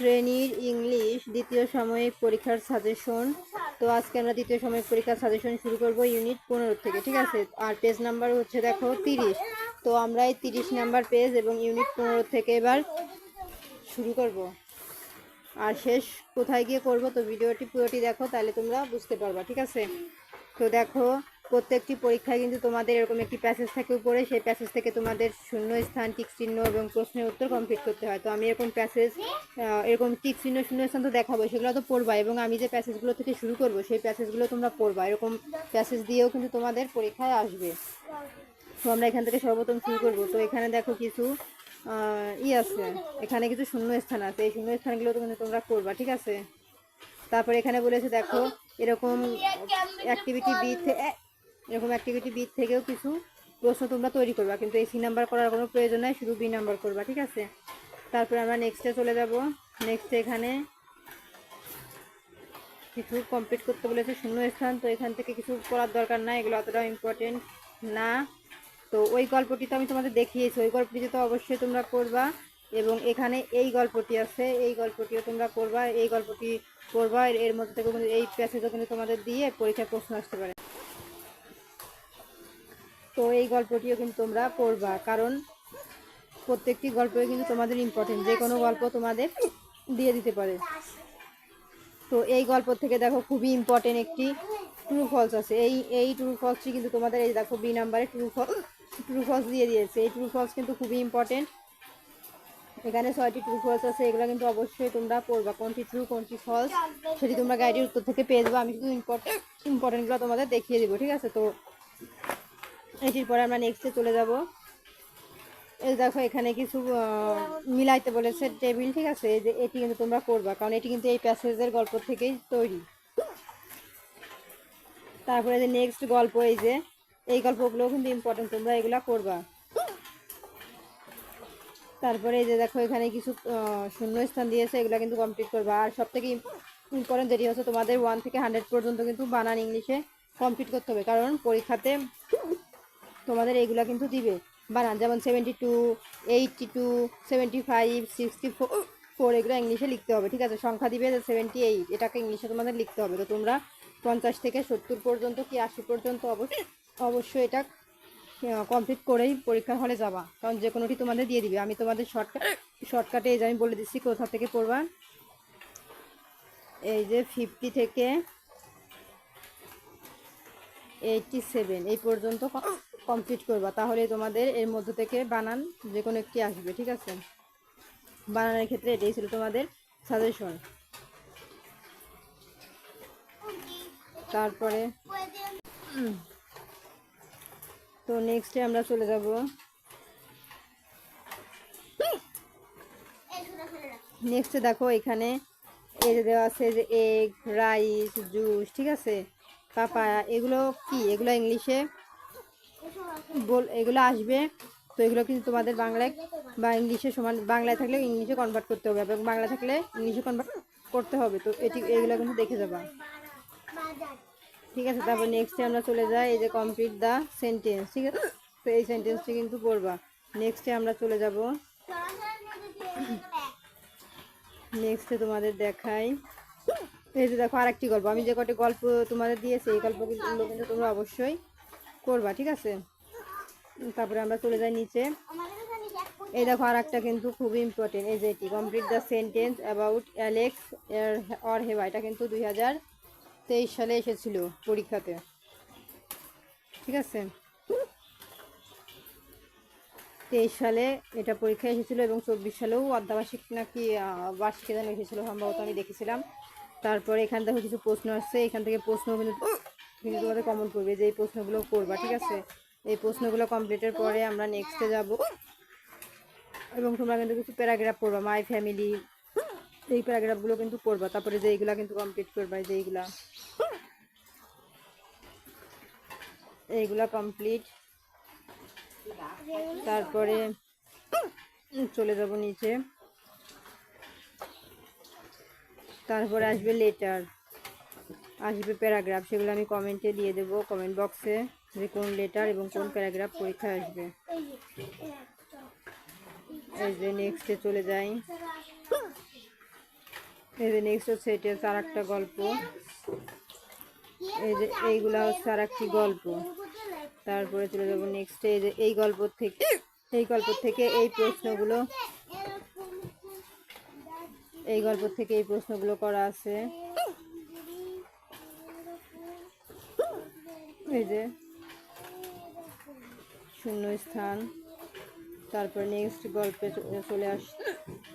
শ্রেণির ইংলিশ দ্বিতীয় সাময়িক পরীক্ষার সাজেশন। তো আজকে আমরা দ্বিতীয় সাময়িক পরীক্ষার সাজেশন শুরু করব ইউনিট পনেরো থেকে, ঠিক আছে? আর পেজ নাম্বার হচ্ছে দেখো তিরিশ। তো আমরা এই তিরিশ নাম্বার পেজ এবং ইউনিট পনেরো থেকে এবার শুরু করব। আর শেষ কোথায় গিয়ে করব? তো ভিডিওটি পুরোটি দেখো, তাহলে তোমরা বুঝতে পারবা, ঠিক আছে? তো দেখো প্রত্যেকটি পরীক্ষায় কিন্তু তোমাদের এরকম একটি প্যাসেজ থাকে উপরে, সেই প্যাসেজ থেকে তোমাদের শূন্য স্থান টিক চিহ্ন এবং প্রশ্নের উত্তর কমপ্লিট করতে হয়। তো আমি এরকম প্যাসেজ এরকম টিক চিহ্ন, শূন্য স্থান তো দেখাবো, সেগুলো তো পড়বা এবং আমি যে প্যাসেজগুলো থেকে শুরু করব, সেই প্যাসেজগুলো তোমরা পড়বা। এরকম প্যাসেজ দিয়েও কিন্তু তোমাদের পরীক্ষায় আসবে। তো আমরা এখান থেকে সর্বপ্রথম শুরু করব। তো এখানে দেখো কিছু ই আছে। এখানে কিছু শূন্য স্থান আছে। এই শূন্য স্থানগুলো তো কিন্তু তোমরা করবা ঠিক আছে? তারপরে এখানে বলেছে দেখো, এরকম অ্যাক্টিভিটি বি এরকম অ্যাক্টিভিটি বি থেকেও কিছু প্রশ্ন তোমরা তৈরি করবা, কিন্তু এই সি নাম্বার করার কোনো প্রয়োজন নাই, শুধু বি নাম্বার করবা, ঠিক আছে? তারপরে আমরা নেক্সটে চলে যাব। নেক্সটে এখানে কিছু কমপ্লিট করতে বলেছে শূন্য স্থান তো এখান থেকে কিছু করার দরকার না এগুলো অতটাও ইম্পর্টেন্ট না। তো ওই গল্পটি তো আমি তোমাদের দেখিয়েছি, ওই গল্পটি তো অবশ্যই তোমরা করবা এবং এখানে এই গল্পটি আছে, এই গল্পটিও তোমরা করবা এই গল্পটি করবা এর- মধ্যে থেকে এই প্যাসেজও কিন্তু তোমাদের দিয়ে পরীক্ষায় প্রশ্ন আসতে পারে। তো এই গল্পটিও কিন্তু তোমরা পড়বা, কারণ প্রত্যেকটি গল্পই কিন্তু তোমাদের ইম্পর্টেন্ট যে কোনো গল্প তোমাদের দিয়ে দিতে পারে। তো এই গল্প থেকে দেখো খুবই ইম্পর্টেন্ট একটি ট্রু ফলস আছে। এই এই ট্রু ফলসটি কিন্তু তোমাদের এই দেখো বি নাম্বারে ট্রু ফল ট্রু ফলস দিয়ে দিয়েছে। এই ট্রু ফলস কিন্তু খুবই ইম্পর্টেন্ট এখানে ছয়টি ট্রু ফলস আছে, এগুলো কিন্তু অবশ্যই তোমরা পড়বা। কোনটি ট্রু কোনটি ফলস সেটি তোমরা গাইডের উত্তর থেকে পেয়ে যাব। আমি কিন্তু ইম্পর্টেন্ট ইম্পর্টেন্টগুলো তোমাদের দেখিয়ে দিব, ঠিক আছে? তো এটির পরে আমরা নেক্সটে চলে যাব। এই দেখো এখানে কিছু মিলাইতে বলেছে টেবিল ঠিক আছে? যে এটি কিন্তু তোমরা করবা কারণ এটি কিন্তু এই প্যাসেজের গল্প থেকেই তৈরি। তারপরে যে নেক্সট গল্প এই যে এই গল্পগুলো কিন্তু ইম্পর্টেন্ট তোমরা এগুলো করবা। তারপরে এই যে দেখো এখানে কিছু আহ, শূন্য স্থান দিয়েছে এগুলো কিন্তু কমপ্লিট করবা। আর সব থেকে ইম্পর্টেন্ট যেটি হচ্ছে তোমাদের ওয়ান থেকে হান্ড্রেড পর্যন্ত কিন্তু বানান ইংলিশে কমপ্লিট করতে হবে কারণ পরীক্ষাতে তোমাদের এইগুলা কিন্তু দিবে। বানান, যেমন seventy two eighty two seventy five sixty four এগুলো ইংলিশে লিখতে হবে, ঠিক আছে? সংখ্যা দিবে সেভেন্টি এইট এটাকে ইংলিশে তোমাদের লিখতে হবে। তো তোমরা পঞ্চাশ থেকে সত্তর পর্যন্ত কি আশি পর্যন্ত অবশ্যই অবশ্যই এটা কমপ্লিট করেই পরীক্ষার হলে যাবা। কারণ যে কোনোটি তোমাদের দিয়ে দিবে। আমি তোমাদের শর্টকাট শর্টকাটে এই যে আমি বলে দিচ্ছি, কোথা থেকে পড়বা? এই যে ফিফটি থেকে এইটটি সেভেন এই পর্যন্ত কমপ্লিট করবা, তাহলে তোমাদের এর মধ্য থেকে বানান যে কোনো একটি আসবে, ঠিক আছে? বানানের ক্ষেত্রে এটাই ছিল তোমাদের সাজেশন তারপরে তো নেক্সটে আমরা চলে যাব। নেক্সটে দেখো এখানে এই যে দেওয়া আছে যে এগ রাইস জুস ঠিক আছে? পাপায়া, এগুলো কি? এগুলো ইংলিশে বল, এগুলো আসবে। তো এগুলো কিন্তু তোমাদের বাংলায় বা ইংলিশে সমান, বাংলায় থাকলে ইংলিশে কনভার্ট করতে হবে এবং বাংলা থাকলে ইংলিশে কনভার্ট করতে হবে। তো এটি, এগুলো কিন্তু দেখে যাবা। ঠিক আছে, তারপর নেক্সটে আমরা চলে যাই, এই যে কমপ্লিট দ্য সেন্টেন্স ঠিক আছে? তো এই সেন্টেন্সটি কিন্তু পড়বা। নেক্সটে আমরা চলে যাব। নেক্সটে তোমাদের দেখাই। এই যে দেখো আরেকটি গল্প। আমি যে কটি গল্প তোমাদের দিয়েছি, এই গল্পগুলো কিন্তু তোমরা অবশ্যই করবা, ঠিক আছে? তারপরে আমরা চলে যাই নিচে। এই দেখো আর একটা কিন্তু খুবই ইম্পর্টেন্ট এই যে এটি। Complete the sentence about Alex or Heba এটা কিন্তু দুই হাজার তেইশ সালে এসেছিল পরীক্ষাতে। ঠিক আছে? তেইশ সালে এটা পরীক্ষায় এসেছিল এবং চব্বিশ সালেও অর্ধাবার্ষিক নাকি বার্ষিকে যেন এসেছিল, সম্ভবত আমি দেখেছিলাম। তারপরে এখান থেকে কিছু প্রশ্ন আসছে। এখান থেকে প্রশ্ন কিন্তু কিন্তু তোমাদের কমন করবে যে এই প্রশ্নগুলো করবা, ঠিক আছে? এই প্রশ্নগুলো কমপ্লিটের পরে আমরা নেক্সটে যাব। এবং তোমরা কিন্তু কিছু প্যারাগ্রাফ পড়বা মাই ফ্যামিলি এই প্যারাগ্রাফগুলো কিন্তু পড়বা। তারপরে যে এইগুলা কিন্তু কমপ্লিট করবা যে এইগুলা। এইগুলা কমপ্লিট তারপরে চলে যাব নিচে। তারপরে আসবে লেটার আসবে প্যারাগ্রাফ, সেগুলো আমি কমেন্টে দিয়ে দেবো। কমেন্ট বক্সে যে কোন লেটার এবং কোন প্যারাগ্রাফ পরীক্ষায় আসবে। এই যে নেক্সটে চলে যাই। এই যে নেক্সট হচ্ছে এটা আর একটা গল্প। এই যে এইগুলা হচ্ছে আর একটি গল্প। তারপরে চলে যাব নেক্সট এই যে এই গল্প থেকে, এই গল্প থেকে এই প্রশ্নগুলো, এই গল্প থেকে এই প্রশ্নগুলো করা আছে। এই যে শূন্য স্থান তারপর নেক্সট গল্পে চলে আস,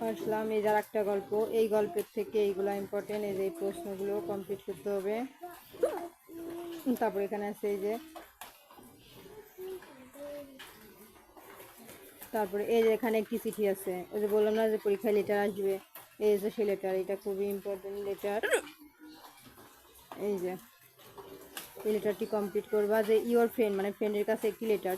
আসলাম। এই যার একটা গল্প, এই গল্পের থেকে এইগুলো ইম্পর্টেন্ট এই যে প্রশ্নগুলো কমপ্লিট করতে হবে। তারপর এখানে আছে এই যে, তারপরে এই যে এখানে একটি চিঠি আছে। ওই যে বললাম না যে পরীক্ষায় লেটার আসবে। এই যে সেই লেটার এটা খুবই ইম্পর্টেন্ট লেটার এই যে এই লেটারটি কমপ্লিট করবা যে ইওর ফ্রেন্ড মানে ফ্রেন্ডের কাছে একটি লেটার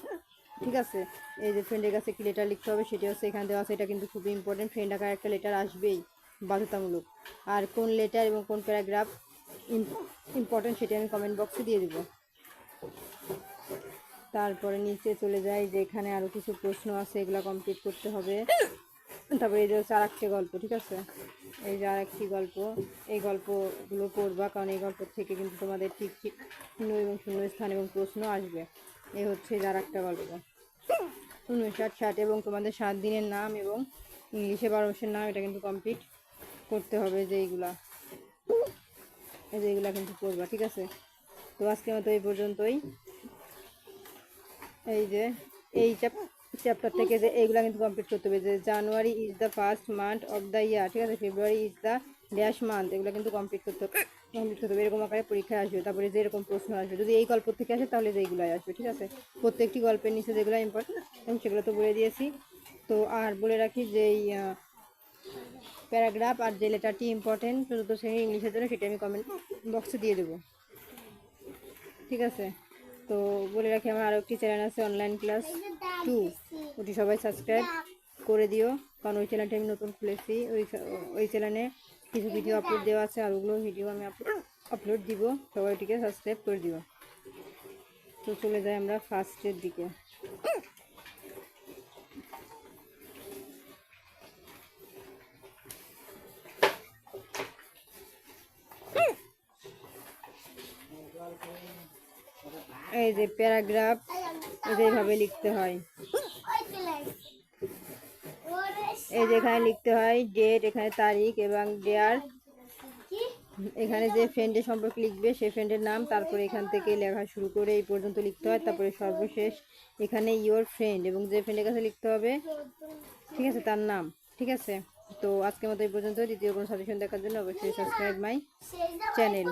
ঠিক আছে? এই যে ফ্রেন্ডের কাছে একটি লেটার লিখতে হবে, সেটি হচ্ছে এখানে দেওয়া আছে, এটা কিন্তু খুবই ইম্পর্টেন্ট ফ্রেন্ড আকার একটা লেটার আসবেই, বাধ্যতামূলক। আর কোন লেটার এবং কোন প্যারাগ্রাফ ইম্পর্টেন্ট সেটি আমি কমেন্ট বক্সে দিয়ে দেবো। তারপরে নিচে চলে যাই, যে এখানে আরও কিছু প্রশ্ন আছে, এগুলো কমপ্লিট করতে হবে। তারপরে এই যে আর গল্প, ঠিক আছে? এই যে একটি গল্প, এই গল্পগুলো পড়বা, কারণ এই গল্প থেকে কিন্তু তোমাদের ঠিক ঠিক শূন্য এবং শূন্য স্থান এবং প্রশ্ন আসবে। এই হচ্ছে যার একটা গল্প। উনষাট, ষাট এবং তোমাদের সাত দিনের নাম এবং ইংলিশে বারো মাসের নাম, এটা কিন্তু কমপ্লিট করতে হবে যে এইগুলা। এই যে এইগুলা কিন্তু পড়বা, ঠিক আছে? তো আজকের মতো এই পর্যন্তই। এই যে, এই চ্যাপ্টার থেকে যে এইগুলা কিন্তু কমপ্লিট করতে হবে যে January is the first month of the year ঠিক আছে? February is the dash month এগুলো কিন্তু কমপ্লিট করতে হবে। কমপ্লিট করতে হবে, এরকম আকারে পরীক্ষায় আসবে, তারপরে যে এরকম প্রশ্ন আসবে। যদি এই গল্প থেকে আসে, তাহলে যে এইগুলাই আসবে, ঠিক আছে? প্রত্যেকটি গল্পের নিচে যেগুলো ইম্পর্টেন্ট আমি সেগুলো তো বলে দিয়েছি। তো আর বলে রাখি যে এই প্যারাগ্রাফ আর যে লেটারটি ইম্পর্টেন্ট চতুর্থ শ্রেণির ইংলিশের জন্য, সেটা আমি কমেন্ট বক্সে দিয়ে দেবো। ঠিক আছে? তো বলে রাখি, আমার আরও একটি চ্যানেল আছে অনলাইন ক্লাস টু। ওটি সবাই সাবস্ক্রাইব করে দিও, কারণ ওই চ্যানেলটা আমি নতুন খুলেছি। ওই ওই চ্যানেলে কিছু ভিডিও আপলোড দেওয়া আছে, আর ওগুলো ভিডিও আমি আপলোড দিব। সবাই ওটিকে সাবস্ক্রাইব করে দিও। তো চলে যাই আমরা ফার্স্টের দিকে। এই যে প্যারাগ্রাফ এইভাবে লিখতে হয়। এই যে এখানে লিখতে হয় ডেট এখানে তারিখ এবং ডেয়ার। এখানে যে ফ্রেন্ডের সম্পর্কে লিখবে সেই ফ্রেন্ডের নাম তারপরে এখান থেকে লেখা শুরু করে এই পর্যন্ত লিখতে হয়। তারপরে সর্বশেষ এখানে ইওর ফ্রেন্ড এবং যে ফ্রেন্ডের কাছে লিখতে হবে ঠিক আছে তার নাম ঠিক আছে? তো আজকের মতো এই পর্যন্ত। দ্বিতীয় কোনো সাজেশন দেখার জন্য অবশ্যই সাবস্ক্রাইব মাই চ্যানেল